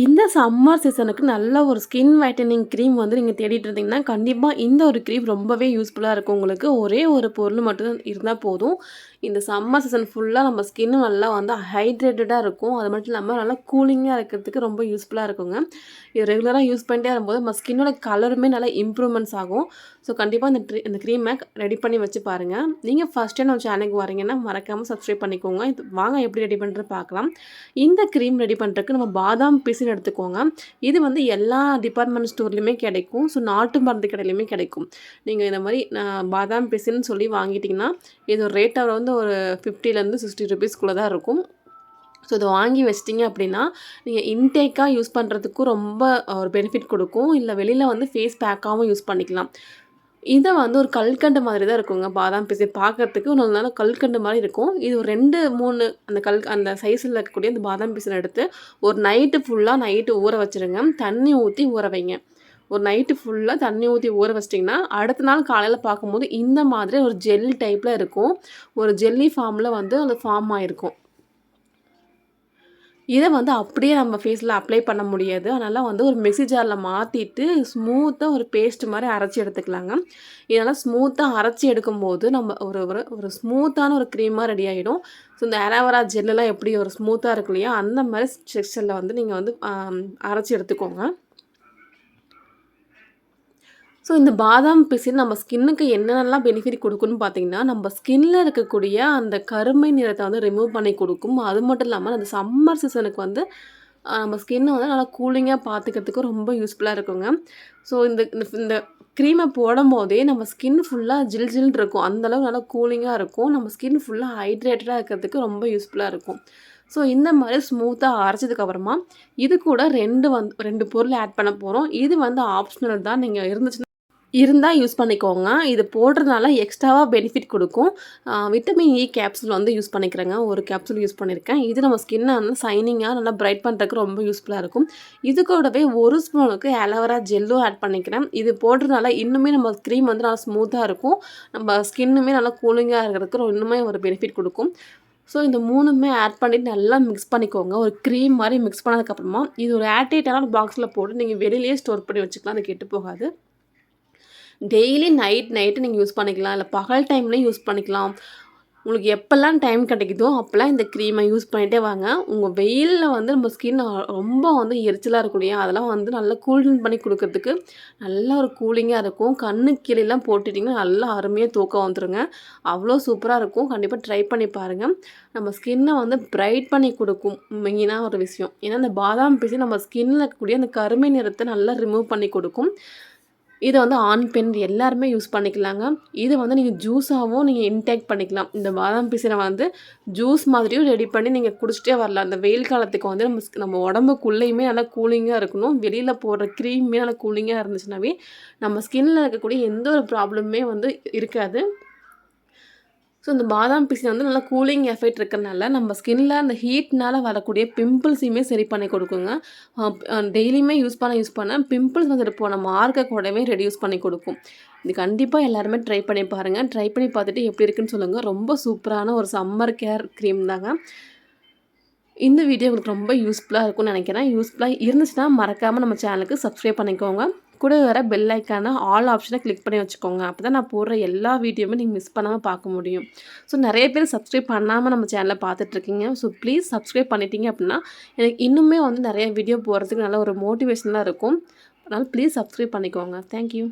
இந்த சம்மர் சீசனுக்கு நல்ல ஒரு ஸ்கின் வைட்டனிங் க்ரீம் வந்து நீங்கள் தேடிட்டு இருந்தீங்கன்னா கண்டிப்பாக இந்த ஒரு க்ரீம் ரொம்பவே யூஸ்ஃபுல்லாக இருக்கும். உங்களுக்கு ஒரே ஒரு பொருள் மட்டும் இருந்தால் போதும். இந்த சம்மர் சீசன் ஃபுல்லாக நம்ம ஸ்கின் நல்லா வந்து ஹைட்ரேட்டடாக இருக்கும். அது மட்டும் இல்லாமல் நல்லா கூலிங்காக இருக்கிறதுக்கு ரொம்ப யூஸ்ஃபுல்லாக இருக்குங்க. இது ரெகுலராக யூஸ் பண்ணிட்டே இருக்கும்போது நம்ம ஸ்கின்னோட கலருமே நல்லா இம்ப்ரூவ்மெண்ட்ஸ் ஆகும். ஸோ கண்டிப்பாக இந்த ட்ரீ இந்த க்ரீமை ரெடி பண்ணி வச்சு பாருங்கள் நீங்கள் ஃபஸ்ட் டைம் நம்ம சேனலுக்கு வரீங்கன்னா மறக்காமல் சப்ஸ்கிரைப் பண்ணிக்கோங்க. இது வாங்க எப்படி ரெடி பண்ணுறது பார்க்கலாம். இந்த க்ரீம் ரெடி பண்ணுறதுக்கு நம்ம பாதாம் பிசின் எடுத்துக்கோங்க. இது வந்து எல்லா டிபார்ட்மெண்ட் ஸ்டோர்லேயுமே கிடைக்கும். ஸோ நாட்டு மருந்து கடையிலையுமே கிடைக்கும். நீங்கள் இந்த மாதிரி பாதாம் பிசின்னு சொல்லி வாங்கிட்டிங்கன்னா இது ரேட்டை வந்து வந்து ஒரு ஃபிஃப்டிலேருந்து சிக்ஸ்டி ருபீஸ்க்குள்ளே தான் இருக்கும். ஸோ இதை வாங்கி வச்சிட்டிங்க அப்படின்னா நீங்கள் இன்டேக்காக யூஸ் பண்ணுறதுக்கும் ரொம்ப ஒரு பெனிஃபிட் கொடுக்கும். இல்லை வெளியில் வந்து ஃபேஸ் பேக்காகவும் யூஸ் பண்ணிக்கலாம். இதை வந்து ஒரு கல்கண்டு மாதிரி தான் இருக்குங்க பாதாம் பிசை பார்க்குறதுக்கு. ஒரு நல்ல கல்கண்டு மாதிரி இருக்கும். இது ஒரு ரெண்டு மூணு அந்த கல் அந்த சைஸில் இருக்கக்கூடிய அந்த பாதாம் பிசினை எடுத்து ஒரு நைட்டு ஃபுல்லாக நைட்டு ஊற வச்சுருங்க. தண்ணி ஊற்றி ஊற வைங்க. ஒரு நைட்டு ஃபுல்லாக தண்ணி ஊற்றி ஊற வச்சிட்டிங்கன்னா அடுத்த நாள் காலையில் பார்க்கும்போது இந்த மாதிரி ஒரு ஜெல் டைப்பில் இருக்கும். ஒரு ஜெல்லி ஃபார்மில் வந்து அது ஃபார்ம் ஆகிருக்கும் இதை வந்து அப்படியே நம்ம ஃபேஸில் அப்ளை பண்ண முடியாது. அதனால் வந்து ஒரு மிக்சி ஜாரில் மாற்றிட்டு ஸ்மூத்தாக ஒரு பேஸ்ட் மாதிரி அரைச்சி எடுத்துக்கலாங்க. இதனால் ஸ்மூத்தாக அரைச்சி எடுக்கும்போது நம்ம ஒரு ஒரு ஒரு ஸ்மூத்தான ஒரு க்ரீமாக ரெடி ஆகிடும் ஸோ இந்த அராவரா ஜெல்லெலாம் எப்படி ஒரு ஸ்மூத்தாக இருக்கு இல்லையா? அந்த மாதிரி செக்ஷனில் வந்து நீங்கள் வந்து அரைச்சி எடுத்துக்கோங்க. ஸோ இந்த பாதாம் பிசின் நம்ம ஸ்கின்னுக்கு என்னென்னலாம் பெனிஃபிட் கொடுக்குன்னு பார்த்தீங்கன்னா நம்ம ஸ்கின்னில் இருக்கக்கூடிய அந்த கருமை நிறத்தை வந்து ரிமூவ் பண்ணி கொடுக்கும். அது மட்டும் இல்லாமல் அந்த சம்மர் சீசனுக்கு வந்து நம்ம ஸ்கின்னை வந்து நல்லா கூலிங்காக பார்த்துக்கிறதுக்கு ரொம்ப யூஸ்ஃபுல்லாக இருக்குங்க. ஸோ இந்த இந்த க்ரீமை போடும் போதே நம்ம ஸ்கின் ஃபுல்லாக ஜில் ஜில் இருக்கும். அந்தளவு நல்லா கூலிங்காக இருக்கும். நம்ம ஸ்கின் ஃபுல்லாக ஹைட்ரேட்டடாக இருக்கிறதுக்கு ரொம்ப யூஸ்ஃபுல்லாக இருக்கும். ஸோ இந்த மாதிரி ஸ்மூத்தாக அரைச்சதுக்கப்புறமா இது கூட ரெண்டு வந்து ரெண்டு பொருள் ஆட் பண்ண போகிறோம் இது வந்து ஆப்ஷனல் தான். நீங்கள் இருந்துச்சுன்னா இருந்தால் யூஸ் பண்ணிக்கோங்க. இது போடுறதுனால எக்ஸ்ட்ராவாக பெனிஃபிட் கொடுக்கும். விட்டமின் இ கேப்சூல் வந்து யூஸ் பண்ணிக்கிறேங்க. ஒரு கேப்சூல் யூஸ் பண்ணியிருக்கேன் இது நம்ம ஸ்கின்னை வந்து சைனிங்காக நல்லா பிரைட் பண்ணுறதுக்கு ரொம்ப யூஸ்ஃபுல்லாக இருக்கும். இது கூடவே ஒரு ஸ்பூனுக்கு அலோவேரா ஜெல்லும் ஆட் பண்ணிக்கிறேன். இது போடுறதுனால இன்னுமே நம்ம க்ரீம் வந்து நல்லா ஸ்மூத்தாக இருக்கும். நம்ம ஸ்கின்னுமே நல்லா கூலிங்காக இருக்கிறதுக்கு இன்னுமே ஒரு பெனிஃபிட் கொடுக்கும். ஸோ இந்த மூணுமே ஆட் பண்ணிவிட்டு நல்லா மிக்ஸ் பண்ணிக்கோங்க. ஒரு க்ரீம் மாதிரி மிக்ஸ் பண்ணதுக்கப்புறமா இது ஒரு ஆர்டேட்டான பாக்ஸில் போட்டு நீங்கள் வெளியிலேயே ஸ்டோர் பண்ணி வச்சுக்கலாம். அது கெட்டு போகாது. டெய்லி நைட் நைட்டு நீங்கள் யூஸ் பண்ணிக்கலாம். இல்லை பகல் டைம்லேயும் யூஸ் பண்ணிக்கலாம். உங்களுக்கு எப்போல்லாம் டைம் கிடைக்குதோ அப்போல்லாம் இந்த க்ரீமை யூஸ் பண்ணிகிட்டே வாங்க. உங்கள் வெயிலில் வந்து நம்ம ஸ்கின் ரொம்ப வந்து எரிச்சலாக இருக்கும் இல்லையா? அதெல்லாம் வந்து நல்லா கூலிங் பண்ணி கொடுக்கறதுக்கு நல்ல ஒரு கூலிங்காக இருக்கும். கண்ணு கீழெல்லாம் போட்டுட்டிங்கன்னா நல்லா அருமையாக தூக்கம் வந்துடுங்க அவ்வளோ சூப்பராக இருக்கும். கண்டிப்பாக ட்ரை பண்ணி பாருங்கள் நம்ம ஸ்கின்னை வந்து ப்ரைட் பண்ணி கொடுக்கும். மெயினாக ஒரு விஷயம். ஏன்னா இந்த பாதாம் பிசி நம்ம ஸ்கின்னில் இருக்கக்கூடிய அந்த கருமை நிறத்தை நல்லா ரிமூவ் பண்ணி கொடுக்கும். இதை வந்து ஆண் பெண் எல்லாருமே யூஸ் பண்ணிக்கலாங்க. இது வந்து நீங்கள் ஜூஸாகவும் நீங்கள் இன்டேக் பண்ணிக்கலாம். இந்த பாதாம் பிசினை வந்து ஜூஸ் மாதிரியும் ரெடி பண்ணி நீங்கள் குடிச்சிட்டே வரலாம். அந்த வெயில் காலத்துக்கு வந்து நம்ம நம்ம உடம்புக்குள்ளேயுமே நல்லா கூலிங்காக இருக்கணும். வெளியில் போடுற க்ரீமே நல்லா கூலிங்காக இருந்துச்சுனாவே நம்ம ஸ்கின்னில் இருக்கக்கூடிய எந்த ஒரு ப்ராப்ளமுமே வந்து இருக்காது. ஸோ இந்த பாதாம் பிசின் வந்து நல்லா கூலிங் எஃபெக்ட் இருக்கிறனால நம்ம ஸ்கின்னில் அந்த ஹீட்னால் வரக்கூடிய பிம்பிள்ஸையுமே சரி பண்ணி கொடுக்குங்க. டெய்லியுமே யூஸ் பண்ண யூஸ் பண்ண பிம்பிள்ஸ் வந்துட்டு போன மார்க்கை கூடவே ரெடியூஸ் பண்ணி கொடுக்கும். இது கண்டிப்பாக எல்லாருமே ட்ரை பண்ணி பாருங்கள் ட்ரை பண்ணி பார்த்துட்டு எப்படி இருக்குன்னு சொல்லுங்கள் ரொம்ப சூப்பரான ஒரு சம்மர் கேர் க்ரீம் தாங்க. இந்த வீடியோ உங்களுக்கு ரொம்ப யூஸ்ஃபுல்லாக இருக்கும்னு நினைக்கிறேன். யூஸ்ஃபுல்லாக இருந்துச்சுன்னா மறக்காமல் நம்ம சேனலுக்கு சப்ஸ்கிரைப் பண்ணிக்கோங்க. கூட வர பெல் ஐக்கான ஆல் ஆப்ஷனை கிளிக் பண்ணி வச்சுக்கோங்க. அப்போ தான் நான் போடுற எல்லா வீடியோவுமே நீங்கள் மிஸ் பண்ணாமல் பார்க்க முடியும். ஸோ நிறைய பேர் சப்ஸ்கிரைப் பண்ணாமல் நம்ம சேனலை பார்த்துட்ருக்கீங்க ஸோ ப்ளீஸ் சப்ஸ்கிரைப் பண்ணிட்டீங்க அப்படின்னா எனக்கு இன்னுமே வந்து நிறைய வீடியோ போகிறதுக்கு நல்ல ஒரு மோட்டிவேஷனாக இருக்கும். அதனால் ப்ளீஸ் சப்ஸ்கிரைப் பண்ணிக்கோங்க. தேங்க்யூ